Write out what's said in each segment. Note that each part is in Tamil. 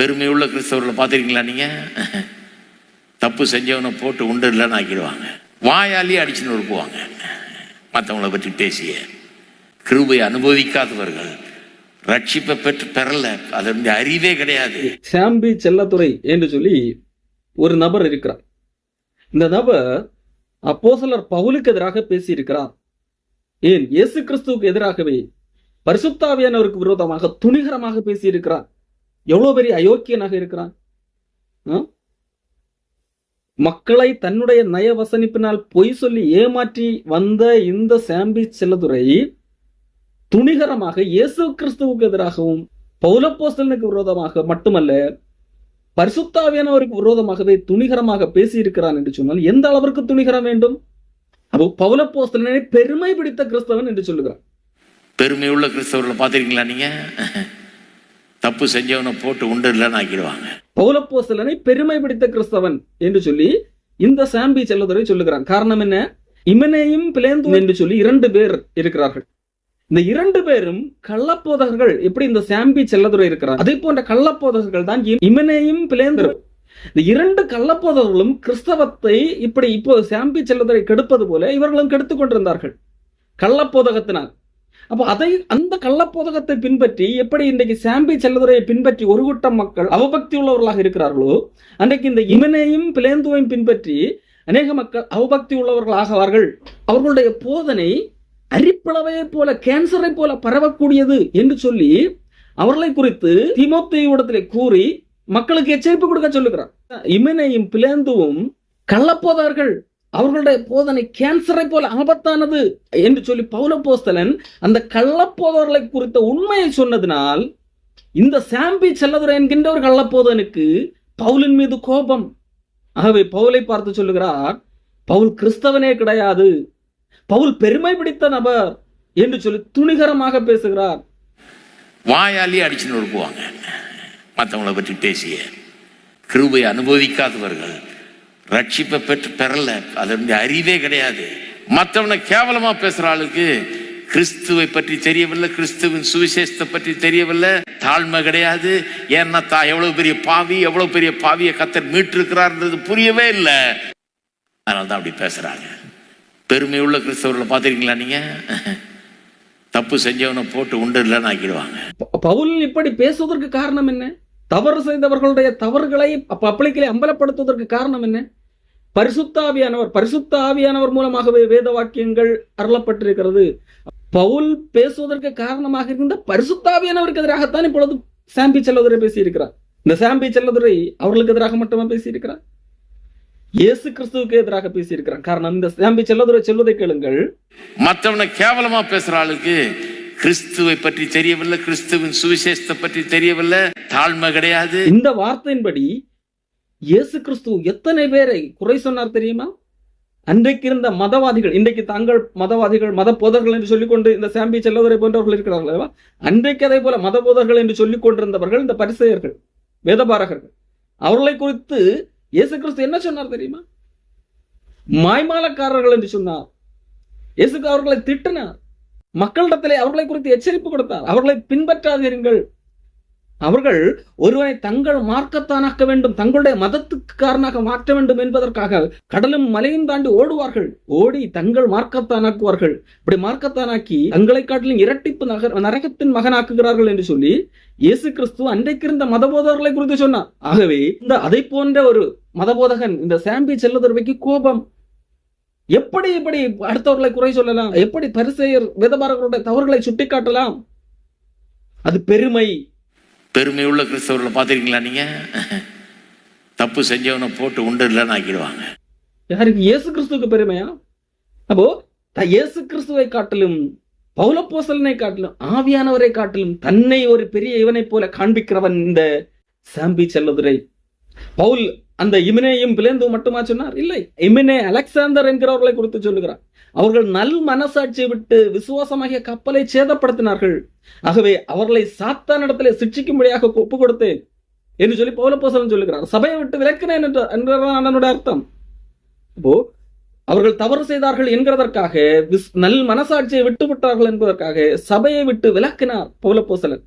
பெருமையுள்ள கிறிஸ்தவர்களை பார்த்துருக்கீங்களா நீங்கள் தப்பு செஞ்சவனை போட்டு உண்டு இல்லைன்னு ஆக்கிடுவாங்க. வாயாலேயே அடிச்சுன்னு நொறுக்குவாங்க மற்றவங்கள பற்றி பேசிய கிருபை அனுபவிக்காதவர்கள் ரட்சிப்பை பெற்று பெறல. அதனுடைய அறிவே கிடையாது. சாம்பி செல்லத்துறை என்று சொல்லி ஒரு நபர் இருக்கிறார். இந்த நபர் அப்போஸ்தலர் பவுலுக்கு எதிராக பேசியிருக்கிறார். ஏன்? இயேசு கிறிஸ்துவுக்கு எதிராகவே பரிசுத்தாவியானவருக்கு விரோதமாக துணிகரமாக பேசியிருக்கிறார். எவ்வளவு பெரிய அயோக்கியனாக இருக்கிறான்? மக்களை தன்னுடைய நயவசனிப்பினால் பொய் சொல்லி ஏமாற்றி வந்த இந்த சாம்பி செல்லதுரை துணிகரமாக இயேசு கிறிஸ்துவுக்கு எதிராகவும் பௌலப்போஸ்தலனுக்கு விரோதமாக மட்டுமல்ல பரிசுத்தாவியானவருக்கு விரோதமாகவே துணிகரமாக பேசியிருக்கிறான் என்று சொன்னால் எந்த அளவிற்கு துணிகரம் வேண்டும்? அப்போ பௌலப்போஸ்தலனை பெருமை பிடித்த கிறிஸ்தவன் என்று சொல்லுகிறான். பெருமையுள்ள கிறிஸ்தவர்களை பார்த்திருக்கீங்களா நீங்க? தப்பு செஞ்சவனை போட்டு உண்டு இல்லைன்னு ஆக்கிடுவாங்க பௌலப்போசலனை பெருமை பிடித்த கிறிஸ்தவன் என்று சொல்லி இந்த சாம்பி செல்லதுரை சொல்லுகிறான். காரணம் என்ன? இமனேயும் பிளேந்து என்று சொல்லி இரண்டு பேர் இருக்கிறார்கள். இந்த இரண்டு பேரும் கள்ளப்போதகர்கள். எப்படி இந்த சாம்பி செல்லதுரை இருக்கிறார்? அதே போன்ற கள்ளப்போதகர்கள் தான் இ- இமனேயும் பிளேந்தரும் இந்த இரண்டு கள்ளப்போதகர்களும் கிறிஸ்தவத்தை இப்படி இப்போது சாம்பி செல்லதுரை கெடுப்பது போல இவர்களும் கெடுத்துக் கொண்டிருந்தார்கள். கள்ளப்போதகத்தினால். அப்போ அதை அந்த கள்ளப்போதகத்தை பின்பற்றி எப்படி இன்றைக்கு சாம்பி செல்லதுரையை பின்பற்றி ஒரு கூட்டம் மக்கள் அவபக்தி உள்ளவர்களாக இருக்கிறார்களோ அன்றைக்கு இந்த இமனையும் பிளேந்துவையும் பின்பற்றி அநேக மக்கள் அவபக்தி உள்ளவர்களாகவார்கள் அவர்களுடைய போதனை அரிப்பிளவையை போல கேன்சரை போல பரவக்கூடியது என்று சொல்லி அவர்களை குறித்து திமுகத்திலே கூறி மக்களுக்கு எச்சரிப்பு கொடுக்க சொல்லுகிறார். இமனையும் பிளேந்துவும் கள்ளப்போதார்கள் அவர்களுடைய போதனை கேன்சரை போல ஆபத்தானது என்று சொல்லி பௌலப்போஸ்தலன் அந்த கள்ளப்போதவர்களை குறித்த உண்மையை சொன்னதினால் இந்த சாம்பி செல்லதுரை என்கின்ற ஒரு கள்ளப்போதனுக்கு பவுலின் மீது கோபம். ஆகவே பவுலை பார்த்து சொல்லுகிறார் பவுல் கிறிஸ்தவனே கிடையாது. பவுல் பெருமை பிடித்த நபர் என்று சொல்லி துணிகரமாக பேசுகிறார். வாயாலே அடிச்சுன்னு போவாங்க மற்றவங்களை பற்றி பேசிய. கிருபை அனுபவிக்காதவர்கள். ரட்சிப்பை பெற்று பெறல. அதனுடைய அறிவே கிடையாது. மற்றவனை கேவலமா பேசுற ஆளுக்கு கிறிஸ்துவை பற்றி தெரியவில்லை கிறிஸ்துவின் சுவிசேஷத்தை பற்றி தெரியவில்லை. தாழ்மை கிடையாது. ஏன்னா தா எவ்வளவு பெரிய பாவி எவ்வளவு பெரிய பாவியை கத்தர் மீட்டிருக்கிறார்ன்றது புரியவே இல்லை. அதனால தான் அப்படி பேசுறாங்க. பெருமை உள்ள கிறிஸ்தவர்களை பார்த்துருக்கீங்களா நீங்க? தப்பு செஞ்சவனை போட்டு உண்டு இல்லைன்னு ஆக்கிடுவாங்க. பவுல் இப்படி பேசுவதற்கு காரணம் என்ன? தவறு செய்தவர்களுடைய தவறுகளை பப்ளிக்கிலே அம்பலப்படுத்துவதற்கு காரணம் என்ன? பரிசுத்த ஆவியானவர் பரிசுத்த ஆவியானவர் மூலமாகவே வேத வாக்கியங்கள் அருளப்பட்டிருக்கிறது. பவுல் பேசுவதற்கு காரணமாக இருந்த பரிசுத்தாவியானவருக்கு எதிராகத்தான் இப்பொழுது சாம்பி செல்லதுரை பேசியிருக்கிறார். இந்த சாம்பி செல்லதுரை அவர்களுக்கு எதிராக மட்டுமா பேசியிருக்கிறார்? இயேசு கிறிஸ்துவுக்கு எதிராக பேசியிருக்கிறார். காரணம் இந்த சாம்பி செல்லதுரை சொல்வதை கேளுங்கள். மற்றவனை கேவலமா பேசுற ஆளுக்கு கிறிஸ்துவை பற்றி தெரியவில்லை கிறிஸ்துவின் சுவிசேஷத்தை பற்றி தெரியவில்லை தாழ்மை கிடையாது. இந்த வார்த்தையின்படி இயேசு கிறிஸ்து எத்தனை பேரை குறை சொன்னார் தெரியுமா? அன்றைக்கு இருந்த மதவாதிகள் இன்றைக்கு தாங்கள் மதவாதிகள் மத போதர்கள் என்று சொல்லிக்கொண்டு இந்த சாம்பி செல்லவரை போன்றவர்கள் இருக்கிறார்கள் அல்லவா? அன்றைக்கு அதே போல மத போதர்கள் என்று சொல்லிக் கொண்டிருந்தவர்கள் இந்த பரிசெயர்கள் வேதபாரகர்கள். அவர்களை குறித்து இயேசு கிறிஸ்து என்ன சொன்னார் தெரியுமா? மாய்மாலக்காரர்கள் என்று சொன்னார். இயேசுக்கு அவர்களை திட்டினார். மக்களிடத்திலே அவர்களை குறித்து எச்சரிப்பு கொடுத்தார். அவர்களை பின்பற்றாதீர்கள் அவர்கள் ஒருவனை தங்கள் மார்க்கத்தானாக்க வேண்டும் தங்களுடைய மதத்துக்காரனாக மாற்ற வேண்டும் என்பதற்காக கடலும் மலையும் தாண்டி ஓடுவார்கள். ஓடி தங்கள் மார்க்கத்தானாக்குவார்கள். இப்படி மார்க்கத்தானாக்கி தங்களை காட்டிலும் இரட்டிப்பு நகர் நரகத்தின் மகனாக்குகிறார்கள் என்று சொல்லி இயேசு கிறிஸ்து அன்றைக்கு இருந்த மதபோதகர்களை குறித்து சொன்னார். ஆகவே இந்த அதை போன்ற ஒரு மதபோதகன் இந்த சாம்பி செல்லதுறவைக்கு கோபம் எப்படி இப்படி அடுத்தவர்களை குறை சொல்லலாம்? எப்படி பரிசெயர் வேதபாரகருடைய தவறுகளை சுட்டிக்காட்டலாம்? அது பெருமை. பெருமையுள்ள கிறிஸ்தவர்களை பார்த்துருக்கீங்களா நீங்க? தப்பு செஞ்சவனை போட்டு உண்டு இல்லைன்னு ஆக்கிடுவாங்க. யாருக்கு? இயேசு கிறிஸ்துவுக்கு பெருமையா? அப்போ த- இயேசு கிறிஸ்துவை காட்டிலும் பௌலப்போசலனை காட்டிலும் ஆவியானவரை காட்டிலும் தன்னை ஒரு பெரிய இவனைப் போல காண்பிக்கிறவன் இந்த சாம்பி செல்லதுரை. பவுல் அந்த இமினேயும் பிளேந்து மட்டுமா சொன்னார்? இல்லை. இமினே அலெக்சாந்தர் என்கிறவர்களை குறித்து சொல்லுகிறார். அவர்கள் நல் மனசாட்சியை விட்டு விசுவாசமாகிய கப்பலை சேதப்படுத்தினார்கள். ஆகவே அவர்களை சாத்தானிடத்திலே சிக்ஷிக்கும்படியாக ஒப்பு கொடுத்தேன் என்று சொல்லி பௌலப்போசலன் சொல்லுகிறார். சபையை விட்டு விலக்கினேன் என்று என்றுதான் அர்த்தம். இப்போ அவர்கள் தவறு செய்தார்கள் என்கிறதற்காக நல் மனசாட்சியை விட்டு விட்டார்கள் என்பதற்காக சபையை விட்டு விலக்கினார் பௌலப்போசலன்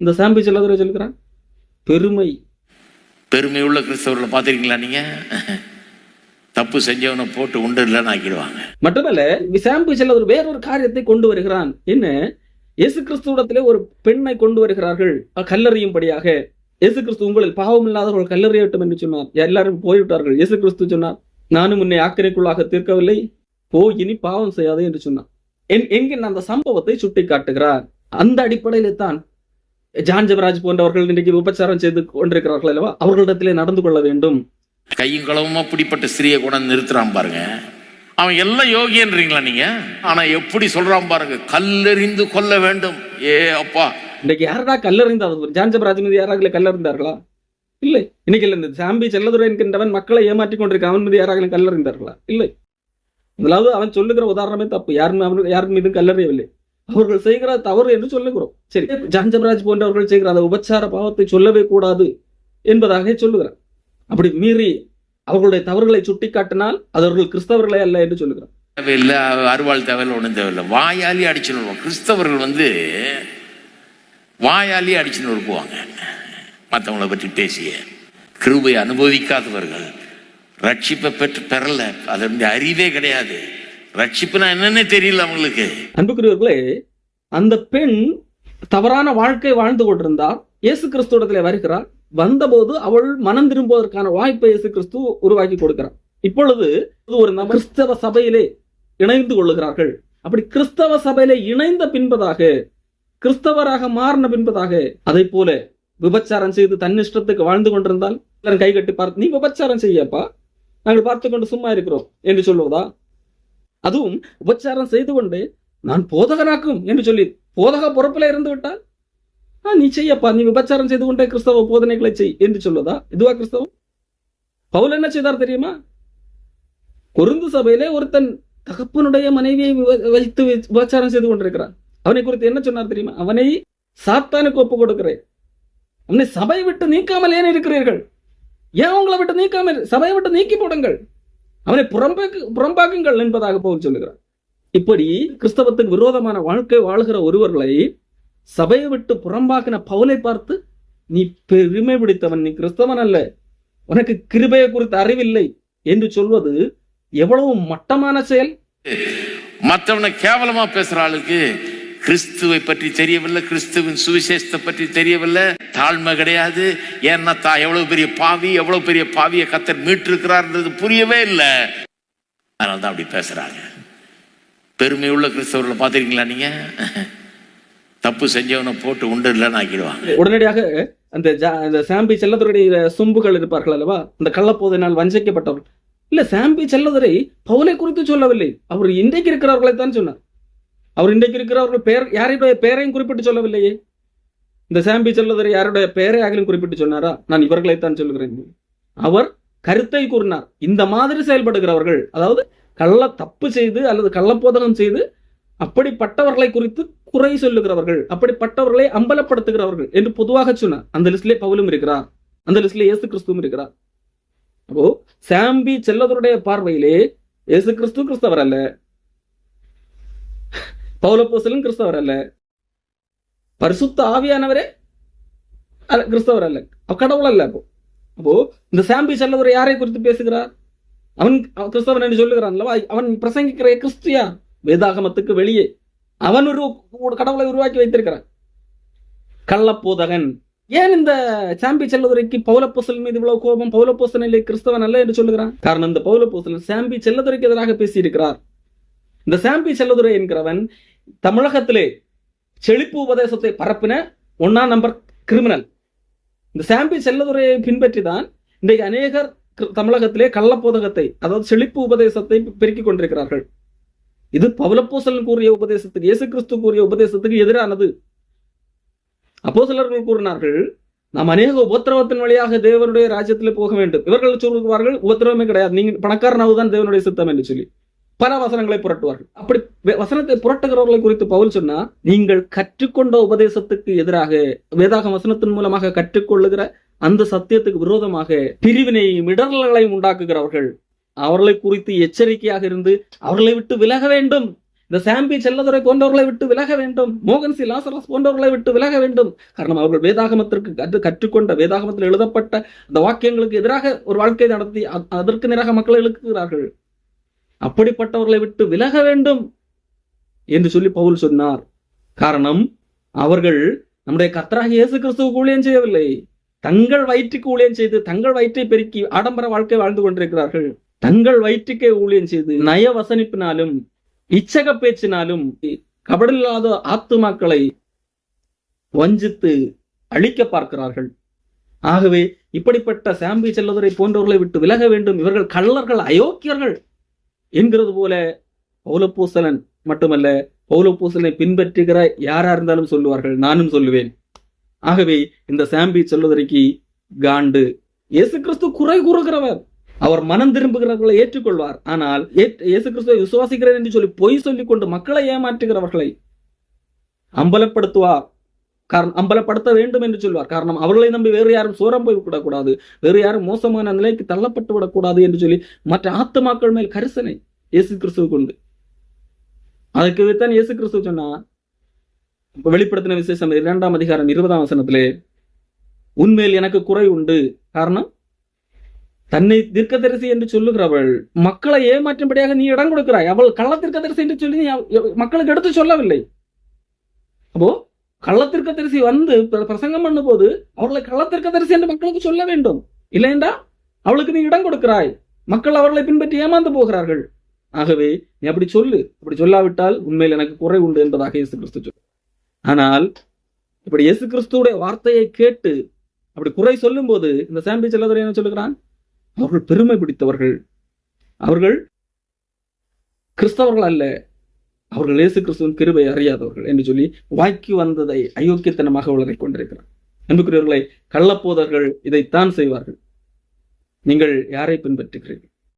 இந்த சாம்பி செல்லதுரை சொல்கிறான் பெருமை பெருமையுள்ள கிறிஸ்தவர்களை பார்த்துருக்கீங்களா நீங்க? தப்பு செஞ்சவனை போட்டு உண்டு இல்லைன்னு ஆக்கிடுவாங்க. மட்டுமல்ல சாம்பு ஒரு வேறொரு காரியத்தை கொண்டு வருகிறான். என்ன? இயேசு கிறிஸ்துவிடத்திலே ஒரு பெண்ணை கொண்டு வருகிறார்கள். அஹ் கல்லறியும்படியாக. இயேசு கிறிஸ்து உங்களில் பாவம் இல்லாதவர்கள் கல்லறியட்டும் என்று சொன்னார். எல்லாரும் போய்விட்டார்கள். இயேசு கிறிஸ்து சொன்னார் நானும் உன்னை ஆக்கிரைக்குள்ளாக தீர்க்கவில்லை. போ இனி பாவம் செய்யாதே என்று சொன்னார். என் என்கின்ற அந்த சம்பவத்தை சுட்டி காட்டுகிறார் அந்த அடிப்படையிலே தான் ஜான் ஜெபராஜ் போன்றவர்கள் இன்றைக்கு உபச்சாரம் செய்து கொண்டிருக்கிறார்கள் அல்லவா? அவர்களிடத்திலே நடந்து கொள்ள வேண்டும். கையும் களவுமா பிடிப்பட்ட ஸ்திரியை கூட நிறுத்துறான் பாருங்க. அவன் எல்லாம் யோகியன்றீங்களா நீங்க? ஆனா எப்படி சொல்றான் பாருங்க கல்லெறிந்து கொல்ல வேண்டும். ஏ அப்பா. இன்னைக்கு யாரடா கல்லறிந்தார் ஜான் ஜெபராஜ் மீது யாராக கல்லறிந்தார்களா? இல்லை. இன்னைக்கு இல்லை. இந்த சாம்பி செல்லதுரை என்கின்றவன் மக்களை ஏமாற்றிக் கொண்டிருக்க அவன் மீது யாராக கல்லறிந்தார்களா? இல்லை. முதலாவது அவன் சொல்லுகிற உதாரணமே தப்பு. யாரும் அவன் யார் மீதும் கல்லறியவில்லை. அவர்கள் செய்கிற தவறு என்று சொல்லுகிறோம். சரி ஜான்ஜபராஜ் போன்றவர்கள் செய்கிற அந்த உபச்சார பாவத்தை சொல்லவே கூடாது என்பதாக சொல்லுகிறார். அப்படி மீறி அவர்களுடைய தவறுகளை சுட்டிக்காட்டினால் அது அவர்கள் கிறிஸ்தவர்களே அல்ல என்று சொல்லுகிறார். தேவையில்லை அருவாள் தேவையில்லை ஒன்றும் தேவையில்லை. வாயாலி அடிச்சுன்னு கிறிஸ்தவர்கள் வந்து வாயாலி அடிச்சுன்னு போவாங்க மற்றவங்களை பற்றி பேசிய கிருபை அனுபவிக்காதவர்கள் ரட்சிப்பை பெற்று பெறல அதனுடைய அறிவே கிடையாது. ரட்சிப்புனா என்னன்னே தெரியல அவங்களுக்கு. அன்புக்குரியவர்களே அந்த பெண் தவறான வாழ்க்கை வாழ்ந்து கொண்டிருந்தா இயேசு கிறிஸ்துவத்திலே வருகிறார் வந்தபோது அவள் மனம் திரும்புவதற்கான வாய்ப்பை இயேசு கிறிஸ்து உருவாக்கி கொடுக்கிறார். இப்பொழுது ஒரு நபர் கிறிஸ்தவ சபையிலே இணைந்து கொள்ளுகிறார்கள். அப்படி கிறிஸ்தவ சபையிலே இணைந்த பின்பதாக கிறிஸ்தவராக மாறின பின்பதாக அதை போல விபச்சாரம் செய்து தன்னிஷ்டத்துக்கு வாழ்ந்து கொண்டிருந்தால் கை கட்டி பார்த்து நீ விபச்சாரம் செய்யப்பா. நாங்கள் பார்த்து கொண்டு சும்மா இருக்கிறோம். என்று சொல்லுவதா? அதுவும் உபச்சாரம் செய்து கொண்டு நான் போதகனாக்கும் என்று சொல்லி போதக பொறுப்பில் இருந்து விட்டால்? நீ செய்யப்பா நீ விபச்சாரம் செய்து கொண்டே கிறிஸ்தவ போதனைகளை செய் என்று சொல்வதா? இதுவா கிறிஸ்தவம்? பவுல் என்ன செய்தார் தெரியுமா? கொருந்து சபையிலே ஒருத்தன் தகப்பனுடைய மனைவியை விவ- வைத்து விபச்சாரம் செய்து கொண்டிருக்கிறான். அவனை குறித்து என்ன சொன்னார் தெரியுமா? அவனை சாத்தானுக்கு ஒப்பு கொடுக்கிறேன். அவனை சபை விட்டு நீக்காமல் ஏன் இருக்கிறீர்கள்? ஏன் உங்களை விட்டு நீக்காமல் சபையை விட்டு நீக்கி போடுங்கள்? அவனை புறம்பாக்கு புறம்பாக்குங்கள் என்பதாக பவுல் சொல்லுகிறார். இப்படி கிறிஸ்தவத்துக்கு விரோதமான வாழ்க்கை வாழ்கிற ஒருவர்களை சபையை விட்டு புறம்பாக்கின பவுலை பார்த்து நீ பெருமை பிடித்தவன் நீ கிறிஸ்தவன் அல்ல. உனக்கு கிருபையை குறித்து அறிவில்லை. என்று சொல்வது எவ்வளவு மட்டமான செயல்? மற்றவனை கேவலமா பேசுற ஆளுக்கு கிறிஸ்துவை பற்றி தெரியவில்லை கிறிஸ்துவின் சுவிசேஷத்தை பற்றி தெரியவில்லை. தாழ்மை கிடையாது. ஏன்னா தான் எவ்வளவு பெரிய பாவி எவ்வளவு பெரிய பாவியை கத்தர் மீட்டிருக்கிறார்ன்றது புரியவே இல்லை. அதனால தான் அப்படி பேசுறாங்க. பெருமை உள்ள கிறிஸ்தவர்களை பார்த்துருக்கீங்களா நீங்க? தப்பு செஞ்சவனை போட்டு உண்டு இல்லைன்னு ஆக்கிடுவாங்க. உடனடியாக அந்த ஜா- அந்த சாம்பி செல்லதுரையுடைய சொம்புகள் இருப்பார்கள் அல்லவா? அந்த கள்ளப்போதையினால் வஞ்சிக்கப்பட்டவர்கள். இல்ல சாம்பி செல்லதுரை பவுலை குறித்து சொல்லவில்லை. அவர் இன்றைக்கு இருக்கிறவர்களை தான் சொன்னார். அவர் இன்றைக்கு இருக்கிறவர்கள் பெயர் யாருடைய பெயரையும் குறிப்பிட்டு சொல்லவில்லையே? இந்த சாம்பி செல்லதர் யாருடைய பெயரை ஆகிலும் குறிப்பிட்டு சொன்னாரா? நான் இவர்களைத்தான் சொல்லுகிறேன். அவர் கருத்தை கூறினார். இந்த மாதிரி செயல்படுகிறவர்கள் அதாவது கள்ள தப்பு செய்து அல்லது கள்ளப்போதகம் செய்து அப்படிப்பட்டவர்களை குறித்து குறை சொல்லுகிறவர்கள் அப்படிப்பட்டவர்களை அம்பலப்படுத்துகிறவர்கள் என்று பொதுவாக சொன்னார். அந்த லிஸ்ட்லேயே பவுலும் இருக்கிறார். அந்த லிஸ்ட்ல இயேசு கிறிஸ்துவும் இருக்கிறார். அப்போ சாம்பி செல்லதருடைய பார்வையிலே இயேசு கிறிஸ்து கிறிஸ்தவர் அல்ல. பௌலப்போசலும் கிறிஸ்தவர் அல்ல. பரிசுத்த ஆவியானவரே கிறிஸ்தவர் அல்ல. கடவுள் அல்ல அப்போ. அப்போ இந்த சாம்பி செல்லவர் யாரை குறித்து பேசுகிறார்? அவன் கிறிஸ்தவன் என்று சொல்லுகிறான் அல்லவா? அவன் பிரசங்கிக்கிற கிறிஸ்துயா வேதாகமத்துக்கு வெளியே. அவன் ஒரு கடவுளை உருவாக்கி வைத்திருக்கிறான். கள்ளப்போதகன். ஏன் இந்த சாம்பி செல்லதுரைக்கு பௌலப்போசல் மீது இவ்வளவு கோபம்? பௌலப்போசனிலே கிறிஸ்தவன் அல்ல என்று சொல்லுகிறான். காரணம் இந்த பௌலப்போசல் சாம்பி செல்லதுரைக்கு எதிராக பேசியிருக்கிறார். இந்த சாம்பி செல்லதுரை என்கிறவன் தமிழகத்திலே செழிப்பு உபதேசத்தை பரப்பின ஒன்னாம் நம்பர் கிரிமினல். இந்த சாம்பி செல்லதுரையை பின்பற்றி தான் இன்றைக்கு அநேகர் தமிழகத்திலே கள்ளப்போதகத்தை அதாவது செழிப்பு உபதேசத்தை பெருக்கிக் கொண்டிருக்கிறார்கள். இது பவுலப்போசலன் கூறிய உபதேசத்துக்கு இயேசு கிறிஸ்து கூறிய உபதேசத்துக்கு எதிரானது. அப்போஸ்தலர்கள் கூறினார்கள் நாம் அநேக உபத்திரவத்தின் வழியாக தேவனுடைய ராஜ்யத்தில் போக வேண்டும். இவர்கள் சொல்லுவார்கள் உபத்திரவமே கிடையாது. நீங்க பணக்காரனாவது தான் தேவனுடைய சித்தம் என்று சொல்லி. பல வசனங்களை புரட்டுவார்கள். அப்படி வசனத்தை புரட்டுகிறவர்களை குறித்து பவுல் சொன்னா நீங்கள் கற்றுக்கொண்ட உபதேசத்துக்கு எதிராக வேதாக வசனத்தின் மூலமாக கற்றுக்கொள்ளுகிற அந்த சத்தியத்துக்கு விரோதமாக பிரிவினையும் இடர்களையும் உண்டாக்குகிறவர்கள் அவர்களை குறித்து எச்சரிக்கையாக இருந்து அவர்களை விட்டு விலக வேண்டும். இந்த சாம்பி செல்லதுரை போன்றவர்களை விட்டு விலக வேண்டும். மோகன் சி. லாசரஸ் போன்றவர்களை விட்டு விலக வேண்டும். காரணம் அவர்கள் வேதாகமத்திற்கு அது கற்றுக்கொண்ட வேதாகமத்தில் எழுதப்பட்ட அந்த வாக்கியங்களுக்கு எதிராக ஒரு வாழ்க்கை நடத்தி அதற்கு நேராக மக்களை இழுக்குகிறார்கள். அப்படிப்பட்டவர்களை விட்டு விலக வேண்டும் என்று சொல்லி பவுல் சொன்னார். காரணம் அவர்கள் நம்முடைய கர்த்தராகிய இயேசு கிறிஸ்துவுக்கு ஊழியம் செய்யவில்லை. தங்கள் வயிற்றுக்கு ஊழியம் செய்து தங்கள் வயிற்றை பெருக்கி ஆடம்பர வாழ்க்கை வாழ்ந்து கொண்டிருக்கிறார்கள். தங்கள் வயிற்றுக்கே ஊழியம் செய்து நய வசனிப்பினாலும் இச்சக பேச்சினாலும் கபடில்லாத ஆத்துமாக்களை வஞ்சித்து அழிக்க பார்க்கிறார்கள். ஆகவே இப்படிப்பட்ட சாம்பி செல்லதுரை போன்றவர்களை விட்டு விலக வேண்டும். இவர்கள் கள்ளர்கள் அயோக்கியர்கள். என்கிறது போல பௌலப்பூசலன் மட்டுமல்ல பௌலப்பூசலனை பின்பற்றுகிற யாரா இருந்தாலும் சொல்லுவார்கள். நானும் சொல்லுவேன். ஆகவே இந்த சாம்பி சொல்வதற்கு காண்டு. இயேசு கிறிஸ்து குறை கூறுகிறவர். அவர் மனம் திரும்புகிறவர்களை ஏற்றுக்கொள்வார். ஆனால் இயேசு கிறிஸ்துவை விசுவாசிக்கிறேன் என்று சொல்லி பொய் சொல்லிக் கொண்டு மக்களை ஏமாற்றுகிறவர்களை அம்பலப்படுத்துவார். காரணம் அம்பலப்படுத்த வேண்டும் என்று சொல்வார். காரணம் அவர்களை நம்பி வேறு யாரும் சோரம் போய் விடக்கூடாது வேறு யாரும் மோசமான நிலைக்கு தள்ளப்பட்டு விடக்கூடாது என்று சொல்லி மற்ற ஆத்துமாக்கள் மேல் கரிசனை இயேசு கிறிஸ்துவுக்கு உண்டு அதுக்கு தான் இயேசு கிறிஸ்துவ சொன்னா வெளிப்படுத்தின விசேஷம் இரண்டாம் அதிகாரம் இருபதாம் வசனத்திலே உண்மையில் எனக்கு குறை உண்டு. காரணம் தன்னை தீர்க்கதரிசி என்று சொல்லுகிறவள் மக்களை ஏமாற்றும்படியாக நீ இடம் கொடுக்கிறாய். அவள் கள்ள தீர்க்கதரிசி என்று சொல்லி நீ மக்களுக்கு எடுத்து சொல்லவில்லை. அப்போ கள்ளத்திற்கதரிசி வந்து பிரசங்கம் பிரசங்கம் பண்ணும்போது அவர்களை கள்ளத்திற்கதரிசி என்று மக்களுக்கு சொல்ல வேண்டும். இல்லைண்டா அவளுக்கு நீ இடம் கொடுக்கிறாய். மக்கள் அவர்களை பின்பற்றி ஏமாந்து போகிறார்கள். ஆகவே நீ அப்படி சொல்லு. அப்படி சொல்லாவிட்டால் உண்மையில் எனக்கு குறை உண்டு என்பதாக இயேசு கிறிஸ்து சொல். ஆனால் இப்படி இயேசு கிறிஸ்துடைய வார்த்தையை கேட்டு அப்படி குறை சொல்லும் போது இந்த சாம்பி செல்லதுரை என்ன சொல்லுகிறான்? அவர்கள் பெருமை பிடித்தவர்கள். அவர்கள் கிறிஸ்தவர்கள் அல்ல. அவர்கள் இயேசு கிறிஸ்துவின் கிருபை அறியாதவர்கள் என்று சொல்லி வாய்க்கு வந்ததை அயோக்கியத்தனமாக உளறிக் கொண்டிருக்கிறார். அன்புக்குரியவர்களை கள்ளப்போதர்கள் இதைத்தான் செய்வார்கள். நீங்கள் யாரை பின்பற்றுகிறீர்கள்?